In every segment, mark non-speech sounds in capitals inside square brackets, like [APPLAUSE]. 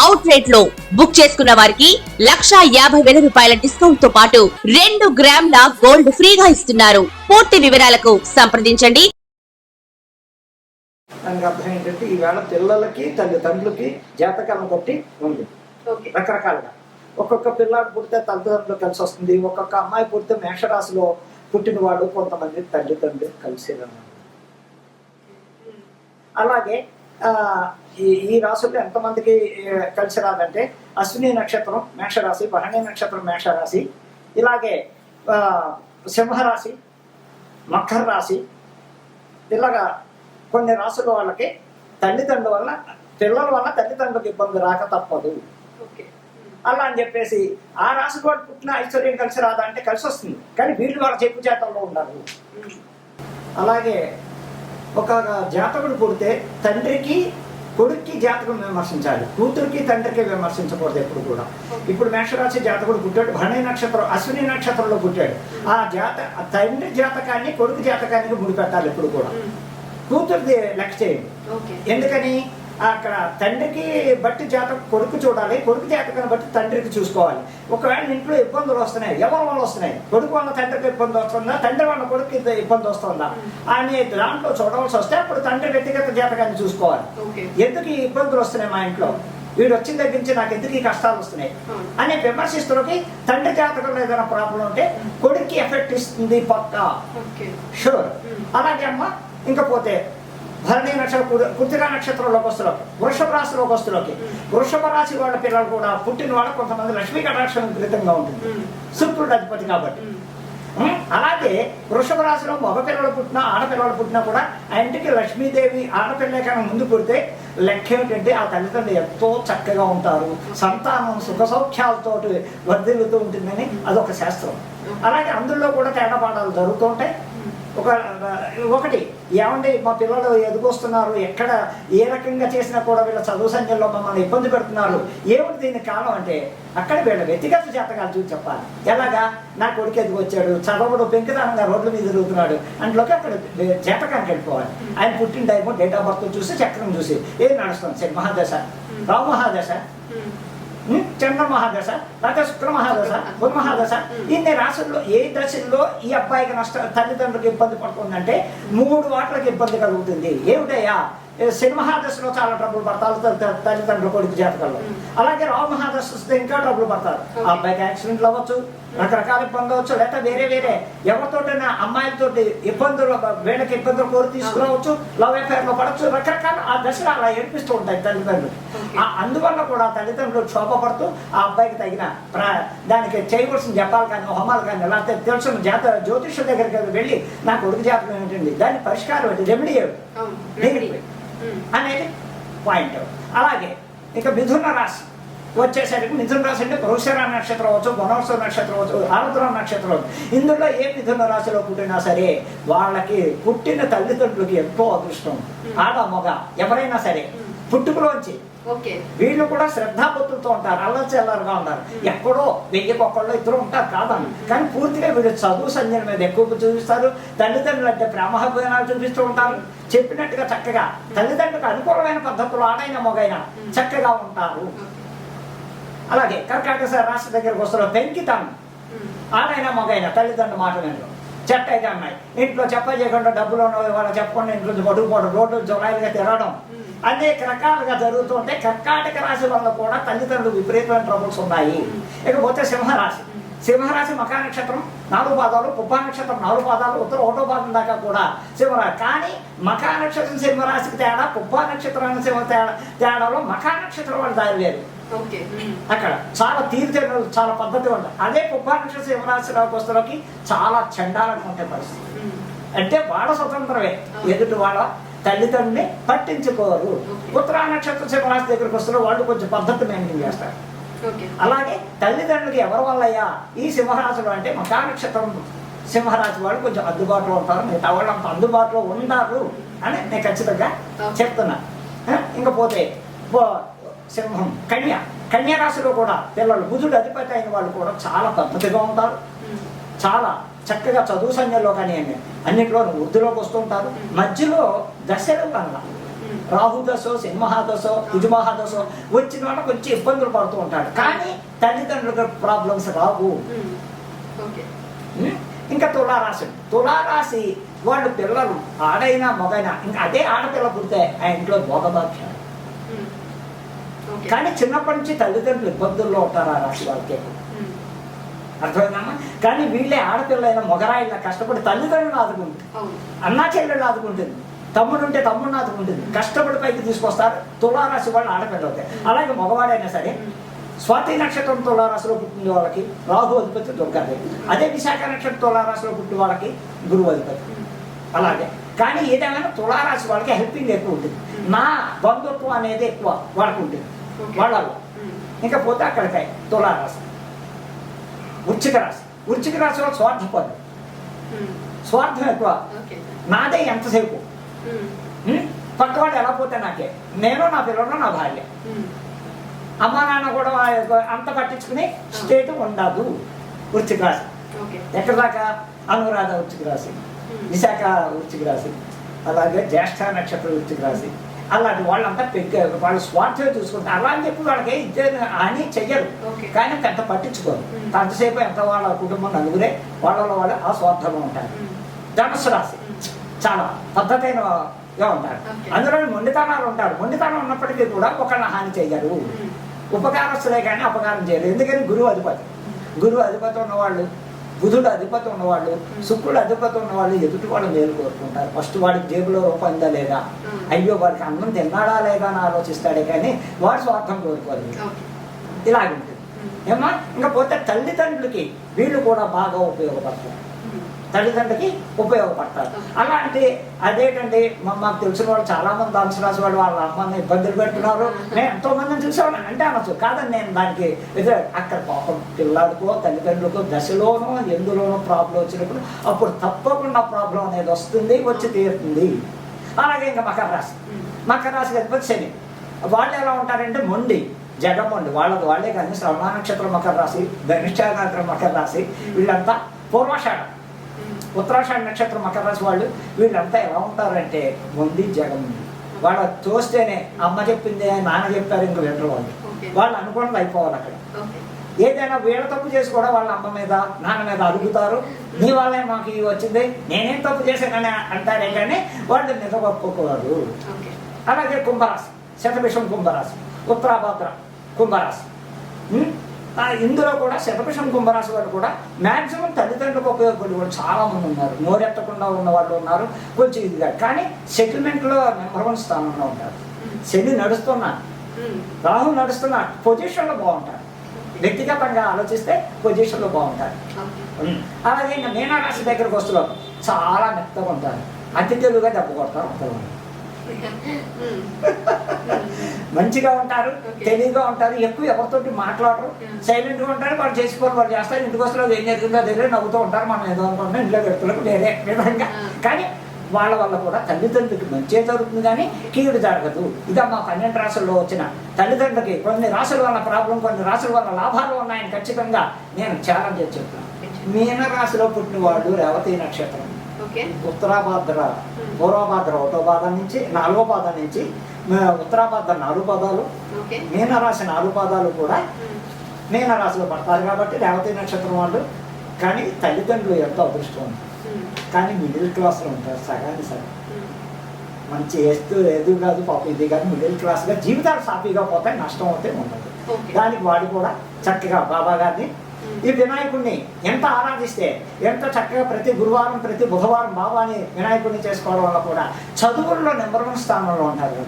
Out రేట్లో book చేసుకున్న వారికి లక్షా యాభై వేల రూపాయల డిస్కౌంట్తో పాటు రెండు గ్రాముల గోల్డ్ ఫ్రీగా ఇస్తున్నారు. పూర్తి వివరాలకు సంప్రదించండి. దానికి అర్థం ఏంటంటే ఈవేళ పిల్లలకి తల్లిదండ్రులకి జాతకాలను బట్టి ఉంది. ఓకే. రకరకాలుగా. ఒక్కొక్క పిల్లాడు పుడితే తల్లిదండ్రులు కలిసి వస్తుంది. ఒక్కొక్క అమ్మాయి పుడితే మేషరాశిలో పుట్టినవాడు కొంతమంది తల్లిదండ్రులు కలిసి. అలాగే ఈ ఈ రాశుల్లో ఎంతమందికి కలిసి రాదంటే అశ్విని నక్షత్రం మేషరాశి భరణి నక్షత్రం మేషరాశి ఇలాగే ఆ, సింహరాశి మకర రాశి ఇలాగా కొన్ని రాసుల వాళ్ళకి తల్లిదండ్రుల వల్ల పిల్లల వల్ల తల్లిదండ్రులకు ఇబ్బంది రాక తప్పదు. అలా అని చెప్పేసి ఆ రాశి వాడు పుట్టిన ఐశ్వర్యం కలిసి రాదా అంటే కలిసి వస్తుంది కానీ వీళ్ళు వాళ్ళ చెప్పు చేతల్లో ఉండాలి అలాగే ఒక జాతకుడు పుడితే తండ్రికి కొడుక్కి జాతకం విమర్శించాలి. కూతురికి తండ్రికి విమర్శించకూడదు ఎప్పుడు కూడా. ఇప్పుడు మేషరాశి జాతకుడు పుట్టాడు భరణి నక్షత్రం అశ్విని నక్షత్రంలో పుట్టాడు. ఆ జాత తండ్రి జాతకాన్ని కొడుకు జాతకానికి ముడిపెట్టాలి ఎప్పుడు కూడా. కూతురిది లెక్క చేయండి. ఎందుకని? అక్కడ తండ్రికి బట్టి జాతకం కొడుకు చూడాలి. కొడుకు జాతకాన్ని బట్టి తండ్రికి చూసుకోవాలి. ఒకవేళ ఇంట్లో ఇబ్బందులు వస్తున్నాయి ఎవరి వల్ల వస్తున్నాయి? కొడుకు వల్ల తండ్రికి ఇబ్బంది వస్తుందా? తండ్రి వల్ల కొడుకు ఇబ్బంది వస్తుందా? అని దాంట్లో చూడవలసి వస్తే అప్పుడు తండ్రి వ్యక్తిగత జాతకాన్ని చూసుకోవాలి. ఎందుకు ఈ ఇబ్బందులు వస్తున్నాయి మా ఇంట్లో? వీడు వచ్చిన దగ్గర నుంచి నాకు ఎందుకు ఈ కష్టాలు వస్తున్నాయి. అని విమర్శిస్తున్నకి తండ్రి జాతకంలో ఏదైనా ప్రాబ్లం ఉంటే కొడుక్కి ఎఫెక్ట్ ఇస్తుంది పక్కా. షూర్ అలాగే అమ్మ ఇంకపోతే భరణి నక్షత్రం కృతికా నక్షత్రంలోకి వస్తులోకి వృషభ రాశిలోకి వస్తులోకి వృషభ రాశి వాళ్ళ పిల్లలు కూడా పుట్టిన వాళ్ళు కొంతమంది లక్ష్మీ కటాక్షం విపరీతంగా ఉంటుంది. శుక్రుడు అధిపతి కాబట్టి. అలాగే వృషభ రాశిలో మగ పిల్లలు పుట్టినా ఆడపిల్లలు పుట్టినా కూడా ఆ ఇంటికి లక్ష్మీదేవి ఆడపిల్ల కన్నా ముందు పుడితే లెక్క ఏమిటంటే ఆ తల్లిదండ్రులు ఎంతో చక్కగా ఉంటారు. సంతానం సుఖ సౌఖ్యాలతో వర్ధిల్లుతూ ఉంటుందని అదొక శాస్త్రం. అలాగే అందులో కూడా తేడాపాడాలు జరుగుతూ ఉంటాయి. ఒక ఒకటి ఏమండి మా పిల్లలు ఎదుగొస్తున్నారు ఎక్కడ ఏ రకంగా చేసినా కూడా వీళ్ళ చదువు సంఖ్యలో మమ్మల్ని ఇబ్బంది పెడుతున్నారు. ఏమిటి దీనికి కారణం అంటే అక్కడ వీళ్ళ వ్యక్తిగత జాతకాలు చూసి చెప్పాలి. ఎలాగా? నా కొడుకు ఎదుగొచ్చాడు చదవడు పెంకుదానంగా రోడ్ల మీద తిరుగుతున్నాడు. అందులోకి అక్కడ జాతకానికి వెళ్ళిపోవాలి. ఆయన పుట్టిన టైము డేట్ ఆఫ్ బర్త్ చూసి చక్రం చూసి ఏది నడుస్తుంది? సరే మహాదశ. రావు మహాదశ. చంద్ర మహాదశ లేకపోతే శుక్ర మహాదశ బుధ మహాదశ ఇన్ని రాశుల్లో ఏ దశల్లో ఈ అబ్బాయికి నష్ట తల్లిదండ్రులకు ఇబ్బంది పడుతుందంటే మూడు వాట్లకి ఇబ్బంది కలుగుతుంది. ఏమిటయ్యా? శని మహాదశలో చాలా ట్రబుల్ పడతారు తల్లి- తల్లి- తల్లిదండ్రుల కొడుకు జాతకాల్లో అలాగే రావు మహాదశ వస్తే ఇంకా ట్రబుల్ పడతారు. ఆ అబ్బాయికి యాక్సిడెంట్లు అవ్వచ్చు రకరకాల ఇబ్బందులు అవ్వచ్చు లేకపోతే వేరే వేరే ఎవరితోటైనా అమ్మాయిలతోటి ఇబ్బందులు వీళ్ళకి ఇబ్బందులు కోరి తీసుకురావచ్చు లవ్ అఫేర్లో పడవచ్చు రకరకాల ఆ దశలు అలా ఏడిపిస్తూ ఉంటాయి తల్లిదండ్రులు ఆ అందువల్ల కూడా తల్లిదండ్రులు క్షోభపడుతూ ఆ అబ్బాయికి తగిన దానికి చేయవలసిన జపాలు కానీ హోమాలు కానీ లేకపోతే తెలిసిన జాత జ్యోతిష దగ్గరికి వెళ్ళి నా కొడుకు జాతకం ఏంటండి? దాని పరిష్కారం ఏంటి? రెమెడీ ఏమిటి? అనేది పాయింట్. అలాగే ఇక మిథున రాశి. వచ్చేసరికి మిథున రాశి అంటే వృషర నక్షత్రం అవచ్చు గుణవస నక్షత్రం అవచ్చు ఆరుద్ర నక్షత్రం అవచ్చు. ఇందులో ఏ మిథున రాశిలో పుట్టినా సరే వాళ్ళకి పుట్టిన తల్లిదండ్రులకి ఎంతో అదృష్టం. ఆడ మగ ఎవరైనా సరే పుట్టుకలోంచి వీళ్ళు కూడా శ్రద్ధాభక్తులతో ఉంటారు అల్లచెల్లరుగా ఉంటారు ఎక్కడో వెయ్యికి ఒక్కళ్ళు ఇద్దరు ఉంటారు కాదని కానీ పూర్తిగా వీళ్ళు చదువు సంధ్యల మీద ఎక్కువ చూపిస్తారు. తల్లిదండ్రులు అంటే ప్రేమాభిమానాలు చూపిస్తూ ఉంటారు. చెప్పినట్టుగా చక్కగా తల్లిదండ్రులకు అనుకూలమైన పద్ధతులు ఆడైన మొగైన చక్కగా ఉంటారు. అలాగే కర్కాటక రాష్ట్ర దగ్గరకు వస్తున్న పెంకితాను. ఆడైనా మగైనా తల్లిదండ్రుల మాట వినరు చెట్ట అయితే అమ్మాయి ఇంట్లో చెప్ప చేయకుండా డబ్బులు ఉన్నవి వాళ్ళ చెప్పకుండా ఇంట్లో నుంచి పడుకోవడం రోడ్డు జొలాయిలుగా తిరగడం. అనేక రకాలుగా జరుగుతుంటే కర్కాటక రాశి వల్ల కూడా తల్లిదండ్రులు విపరీతమైన ట్రబుల్స్ ఉన్నాయి ఇకపోతే సింహరాశి. సింహరాశి మకా నక్షత్రం నాలుగు పాదాలు పుబ్బా నక్షత్రం నాలుగు పాదాలు ఉత్తర ఒకటో పాదం దాకా కూడా సింహరాశి. కానీ మకా నక్షత్రం సింహరాశికి తేడా పుబ్బా నక్షత్రానికి సింహ తేడా తేడాలో మకా నక్షత్రం వాళ్ళు దారి లేదు. అక్కడ చాలా తీర్థను చాలా పద్ధతి ఉంటుంది అదే పుబ్బానక్ష సింహరాశిలోకి వస్తున్నకి చాలా చండాలంగా ఉంటాయి పరిస్థితి. అంటే వాళ్ళ స్వతంత్రమే. ఎదుటి వాళ్ళ తల్లిదండ్రుని పట్టించుకోరు. ఉత్తరా నక్షత్ర సింహరాశి దగ్గరికి వస్తున్న వాళ్ళు కొంచెం పద్ధతి మెయింటైన్ చేస్తారు. అలాగే తల్లిదండ్రులకి ఎవరి వల్లయ్యా? ఈ సింహరాశులు అంటే మకా నక్షత్రం సింహరాశి వాళ్ళు కొంచెం అందుబాటులో ఉంటారు. మిగతా వాళ్ళు అంత అందుబాటులో ఉన్నారు అని నేను ఖచ్చితంగా. చెప్తున్నా. ఆ, ఇంకా పోతే పో- సింహం కన్య. కన్య రాశిలో కూడా పిల్లలు బుధుడు అధిపతి అయిన వాళ్ళు కూడా చాలా పద్ధతిగా ఉంటారు. చాలా చక్కగా చదువు సంఖ్యలో కానీ అన్నింటిలో వృద్ధిలోకి వస్తుంటారు మధ్యలో దశలు కన్నా ఉమ్, రాహు దశో సింహదశో కుజమహాదశో వచ్చిన వాళ్ళ కొంచెం ఇబ్బందులు పడుతూ ఉంటాడు. కానీ తల్లిదండ్రులకు ప్రాబ్లమ్స్ రావు. ఓకే ఉం? ఇంకా తులారాశి. తులారాశి వాళ్ళు పిల్లలు ఆడైనా మగైనా ఇంకా అదే ఆడపిల్ల పుడితే ఆ ఇంట్లో భోగభాగ్యాలు. ఉమ్, ఓకే కానీ చిన్నప్పటి నుంచి తల్లిదండ్రులు ఇబ్బందుల్లో ఉంటారు ఆ రాశి వాళ్ళకి. అర్థమైందమ్మా కానీ వీళ్ళే ఆడపిల్లైన మొగరాయిన కష్టపడి తల్లిదండ్రులు ఆదుకుంటుంది అన్నా చెల్లెళ్ళు ఆదుకుంటుంది తమ్ముడు ఉంటే తమ్ముడిని ఆదుకుంటుంది కష్టపడి పైకి తీసుకొస్తారు. తులారాశి వాళ్ళు ఆడపిల్ల అవుతాయి అలాగే మగవాడైనా సరే స్వాతి నక్షత్రం తులారాశిలో పుట్టిన వాళ్ళకి రాహు అధిపతి దుర్గాదేవి. అదే విశాఖ నక్షత్రం తులారాశిలో పుట్టిన వాళ్ళకి గురువు అధిపతి. అలాగే కానీ ఏదేమైనా తులారాశి వాళ్ళకి హెల్పింగ్ ఎక్కువ ఉంటుంది. నా బంధుత్వం అనేది ఎక్కువ వాళ్ళకు ఉంటుంది. వాళ్ళలో. ఇంకా పోతే అక్కడికి తులారాశి. వృచ్చిక రాశి. వృచ్చిక రాశిలో స్వార్థం పదు ఉమ్, స్వార్థం ఎక్కువ. నాదే ఎంతసేపు? పక్కవాడు ఎలా పోతే నాకే? నేను నా పిల్లలు నా భార్య. అమ్మా నాన్న కూడా అంత పట్టించుకుని స్టేట్ ఉండదు. రాశి ఓకే. ఎక్కడ దాకా అనురాధ రాశి ఉమ్, విశాఖ వృచ్చిక రాశి అలాగే జ్యేష్ఠ నక్షత్ర వృచ్చిక రాశి అలాంటి వాళ్ళంతా పెద్ద వాళ్ళు స్వార్థమే చూసుకుంటారు అలా అని చెప్పి వాళ్ళకి ఇద్దరు అని చెయ్యరు. కానీ పెద్ద పట్టించుకోరు. అంతసేపు ఎంత వాళ్ళ కుటుంబం నలుగురే వాళ్ళలో వాళ్ళు ఆ స్వార్థంగా ఉంటారు ధనుసు రాశి. చాలా పద్ధతైనగా ఉంటారు. అందులో మొండితనాలు ఉంటారు. మొండితనం ఉన్నప్పటికీ కూడా ఒకళ్ళ హాని చెయ్యరు ఉమ్, ఉపకారస్తులే కానీ అపకారం చేయరు. ఎందుకని? గురువు అధిపతి. గురువు అధిపతి ఉన్నవాళ్ళు బుధుడు అధిపతి ఉన్నవాళ్ళు శుక్రుడు అధిపతి ఉన్నవాళ్ళు ఎదుటి వాళ్ళు మేలు కోరుకుంటారు. ఫస్ట్ వాడికి జేబులో రూపాయి ఉందా లేదా? అయ్యో వాడికి అన్నం తిన్నాడా లేదా అని ఆలోచిస్తాడే కానీ వాడు స్వార్థం కోరుకోదు ఓకే. ఇలాగుంటుంది. ఉమ్, ఏమా ఇంకా పోతే తల్లిదండ్రులకి వీళ్ళు కూడా బాగా ఉపయోగపడతారు. తల్లిదండ్రులకి ఉపయోగపడతారు. అలాంటి అదేంటండి మా మాకు తెలిసిన వాళ్ళు చాలా మంది ధనుసు రాసి వాళ్ళు వాళ్ళ అమ్మని ఇబ్బందులు పెడుతున్నారు. నేను ఎంతో మందిని చూసేవాడు అంటే అనొచ్చు. కాదని నేను దానికి అక్కడ పాపం పిల్లాడికో తల్లిదండ్రులకో దశలోనో ఎందులోనో ప్రాబ్లం వచ్చినప్పుడు అప్పుడు తప్పకుండా ప్రాబ్లం అనేది వస్తుంది వచ్చి తీరుతుంది. అలాగే ఇంకా మకర రాశి. మకర రాశి అధిపతి శని. వాళ్ళు ఎలా ఉంటారంటే మొండి జగమొండి వాళ్ళది వాళ్ళే కానీ శ్రవణ నక్షత్రం మకర రాశి ధనిష్ట నక్షత్రం మకర రాశి. వీళ్ళంతా పూర్వాషాఢం. ఉత్తరాషాఢ నక్షత్రం మకర రాశి వాళ్ళు వీళ్ళంతా ఎలా ఉంటారంటే మొండి జగముంది వాళ్ళ తోస్తేనే అమ్మ చెప్పింది నాన్న చెప్పారు ఇంక వినరు వాళ్ళు. వాళ్ళు అనుకున్నది అయిపోవాలి అక్కడ. ఏదైనా వీళ్ళ తప్పు చేసి కూడా వాళ్ళ అమ్మ మీద నాన్న మీద అడుగుతారు నీ వల్లే మాకు ఇవి వచ్చింది. నేనేం తప్పు చేశానని అంటారే కానీ వాళ్ళు ఓకే. అలాగే కుంభరాశి శతభిషం కుంభరాశి ఉత్తరాభద్ర కుంభరాశి. ఇందులో కూడా శతభిషం కుంభరాశి వాళ్ళు కూడా మాక్సిమం తల్లిదండ్రులకు ఉపయోగపడే వాళ్ళు చాలా మంది ఉన్నారు. నోరెత్తకుండా ఉన్న వాళ్ళు ఉన్నారు. కొంచెం ఇదిగా. కానీ సెటిల్మెంట్లో నెంబర్ వన్ స్థానంలో ఉంటారు. శని నడుస్తున్నా. రాహు నడుస్తున్నా. పొజిషన్లో బాగుంటారు. వ్యక్తిగతంగా ఆలోచిస్తే పొజిషన్లో బాగుంటారు. అలాగే ఇంకా మీనారాశి దగ్గరకు వస్తున్నాం చాలా మెత్తగా ఉంటారు. అతి తెలుగుగా దెబ్బ కొడతారు. ఉమ్, [LAUGHS] మంచిగా ఉంటారు. తెలివిగా ఉంటారు ఎక్కువ ఎవరితోటి మాట్లాడరు Yeah. సైలెంట్గా ఉంటారు వాళ్ళు చేసుకోవాలి వాళ్ళు చేస్తారు ఇంటికి వస్తారు ఏం జరిగిందో దగ్గర నవ్వుతూ ఉంటారు మనం ఏదో అనుకుంటాం ఇంట్లో పెడుతున్నారు వేరే విధంగా. కానీ వాళ్ళ వల్ల కూడా తల్లిదండ్రులకి మంచి జరుగుతుంది కానీ కీడు జరగదు ఇదా మా పన్నెండు రాసుల్లో వచ్చిన తల్లిదండ్రులకి కొన్ని రాసుల వల్ల ప్రాబ్లం కొన్ని రాసుల వల్ల లాభాలు ఉన్నాయని ఖచ్చితంగా నేను ఛాలెంజ్ చేసి చెప్తాను మీన రాశిలో పుట్టిన వాళ్ళు రేవతి నక్షత్రం ఉత్తరాభాద్ర పూర్వభాద్ర ఒకటో పాదం నుంచి నాలుగో పాదం నుంచి ఉత్తరాభాద్ర నాలుగు పదాలు మీనరాశి నాలుగు పాదాలు కూడా ఉమ్, మీనరాశిలో పడతారు కాబట్టి రేవతి నక్షత్రం వాళ్ళు కానీ తల్లిదండ్రులు ఎంతో అదృష్టం. ఉంది కానీ మిడిల్ క్లాస్లో ఉంటారు సగానికి సగం. మంచి ఎత్తు ఎదురు కాదు పాపం ఇది కాదు మిడిల్ క్లాస్గా జీవితాలు సాఫీగా పోతాయి నష్టం అవుతే ఉండదు. దానికి వాడు కూడా చక్కగా బాబా గారిని ఈ వినాయకుడిని ఎంత ఆరాధిస్తే ఎంత చక్కగా ప్రతి గురువారం ప్రతి బుధవారం బాబాని వినాయకుడిని చేసుకోవడం వల్ల కూడా చదువుల్లో నెంబర్ వన్ స్థానంలో ఉంటారు.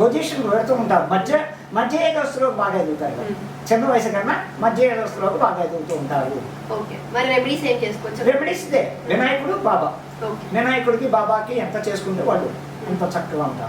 పొజిషన్ పెడుతూ ఉంటారు. మధ్య మధ్య ఏదస్తులకు బాగా ఎదుగుతారు చిన్న వయసు కన్నా మధ్య ఏదస్తులకు బాగా ఎదుగుతూ ఉంటారు రెమెడీస్ ఇదే. వినాయకుడు బాబా. వినాయకుడికి బాబాకి ఎంత చేసుకుంటే వాళ్ళు అంత చక్కగా ఉంటారు.